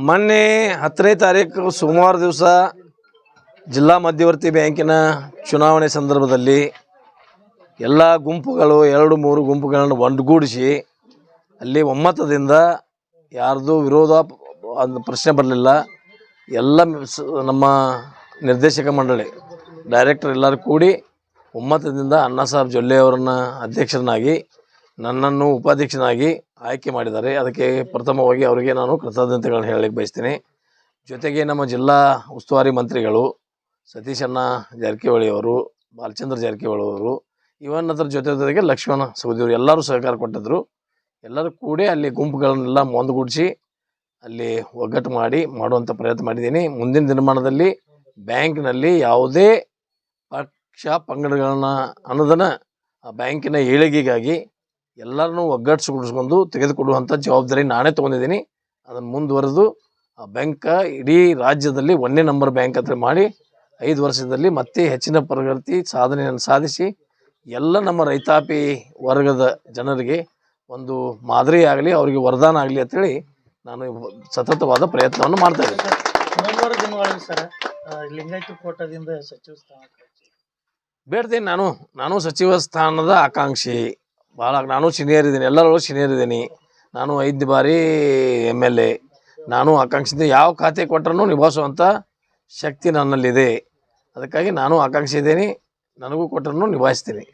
ಮೊನ್ನೆ ಹತ್ತನೇ ತಾರೀಕು ಸೋಮವಾರ ದಿವಸ ಜಿಲ್ಲಾ ಮಧ್ಯವರ್ತಿ ಬ್ಯಾಂಕಿನ ಚುನಾವಣೆ ಸಂದರ್ಭದಲ್ಲಿ ಎಲ್ಲ ಗುಂಪುಗಳು, ಎರಡು, ಮೂರು ಗುಂಪುಗಳನ್ನು ಒಂದುಗೂಡಿಸಿ ಅಲ್ಲಿ ಒಮ್ಮತದಿಂದ ಯಾರ್ದು ವಿರೋಧ ಅಂದ ಪ್ರಶ್ನೆ ಬರಲಿಲ್ಲ. ಎಲ್ಲ ನಮ್ಮ ನಿರ್ದೇಶಕ ಮಂಡಳಿ, ಡೈರೆಕ್ಟರ್ ಎಲ್ಲರೂ ಕೂಡಿ ಒಮ್ಮತದಿಂದ ಅಣ್ಣಾ ಸಾಹೇಬ್ ಜೊಲ್ಲೆ ಅವರನ್ನು ಅಧ್ಯಕ್ಷರನ್ನಾಗಿ, ನನ್ನನ್ನು ಉಪಾಧ್ಯಕ್ಷನಾಗಿ ಆಯ್ಕೆ ಮಾಡಿದ್ದಾರೆ. ಅದಕ್ಕೆ ಪ್ರಥಮವಾಗಿ ಅವರಿಗೆ ನಾನು ಕೃತಜ್ಞತೆಗಳನ್ನು ಹೇಳಲಿಕ್ಕೆ ಬಯಸ್ತೀನಿ. ಜೊತೆಗೆ ನಮ್ಮ ಜಿಲ್ಲಾ ಉಸ್ತುವಾರಿ ಮಂತ್ರಿಗಳು ಸತೀಶಣ್ಣ ಜಾರಕಿಹೊಳಿ ಅವರು, ಬಾಲಚಂದ್ರ ಜಾರಕಿಹೊಳಿ ಅವರು, ಇವನ್ ಅದರ ಜೊತೆ ಜೊತೆಗೆ ಲಕ್ಷ್ಮಣ ಸೌದಿಯವರು ಎಲ್ಲರೂ ಸಹಕಾರ ಕೊಟ್ಟಿದ್ರು. ಎಲ್ಲರೂ ಕೂಡಿ ಅಲ್ಲಿ ಗುಂಪುಗಳನ್ನೆಲ್ಲ ಒಂದುಗೂಡಿಸಿ ಅಲ್ಲಿ ಒಗ್ಗಟ್ಟು ಮಾಡಿ ಮಾಡುವಂಥ ಪ್ರಯತ್ನ ಮಾಡಿದ್ದೀನಿ. ಮುಂದಿನ ದಿನಮಾನದಲ್ಲಿ ಬ್ಯಾಂಕ್ನಲ್ಲಿ ಯಾವುದೇ ಪಕ್ಷ ಪಂಗಡಗಳನ್ನ ಅನ್ನೋದನ್ನ ಆ ಬ್ಯಾಂಕಿನ ಏಳಿಗೆಗಾಗಿ ಎಲ್ಲರನ್ನೂ ಒಗ್ಗಟ್ಟಿಸಿಕೊಂಡು ತೆಗೆದುಕೊಡುವಂಥ ಜವಾಬ್ದಾರಿ ನಾನೇ ತೊಗೊಂಡಿದ್ದೀನಿ. ಅದನ್ನು ಮುಂದುವರೆದು ಆ ಬ್ಯಾಂಕ ಇಡೀ ರಾಜ್ಯದಲ್ಲಿ ಒಂದೇ ನಂಬರ್ ಬ್ಯಾಂಕ್ ಅಂತ ಮಾಡಿ ಐದು ವರ್ಷದಲ್ಲಿ ಮತ್ತೆ ಹೆಚ್ಚಿನ ಪ್ರಗತಿ ಸಾಧನೆಯನ್ನು ಸಾಧಿಸಿ ಎಲ್ಲ ನಮ್ಮ ರೈತಾಪಿ ವರ್ಗದ ಜನರಿಗೆ ಒಂದು ಮಾದರಿ ಆಗಲಿ ಅವರಿಗೆ ವರದಾನ ಆಗಲಿ ಅಂತೇಳಿ ನಾನು ಸತತವಾದ ಪ್ರಯತ್ನವನ್ನು ಮಾಡ್ತಾ ಇದ್ದೀನಿ. ದಿನಗಳಲ್ಲಿ ಸರ್ ಲಿಂಗಾಯತ ಕೋಟದಿಂದ ಸಚಿವ ಸ್ಥಾನ ಬೇಡ್ತೀನಿ ನಾನು ನಾನು ಸಚಿವ ಸ್ಥಾನದ ಆಕಾಂಕ್ಷಿ. ಭಾಳ ನಾನು ಸೀನಿಯರ್ ಇದ್ದೀನಿ ಎಲ್ಲರೂ ಸೀನಿಯರ್ ಇದ್ದೀನಿ. ನಾನು ಐದು ಬಾರಿ ಎಂ ಎಲ್ ಎ ನಾನು ಆಕಾಂಕ್ಷಿತ ಯಾವ ಖಾತೆ ಕೊಟ್ಟರೂ ನಿಭಾಯಿಸುವಂಥ ಶಕ್ತಿ ನನ್ನಲ್ಲಿದೆ. ಅದಕ್ಕಾಗಿ ನಾನು ಆಕಾಂಕ್ಷಿದ್ದೇನೆ ನನಗೂ ಕೊಟ್ಟರೂ ನಿಭಾಯಿಸ್ತೀನಿ.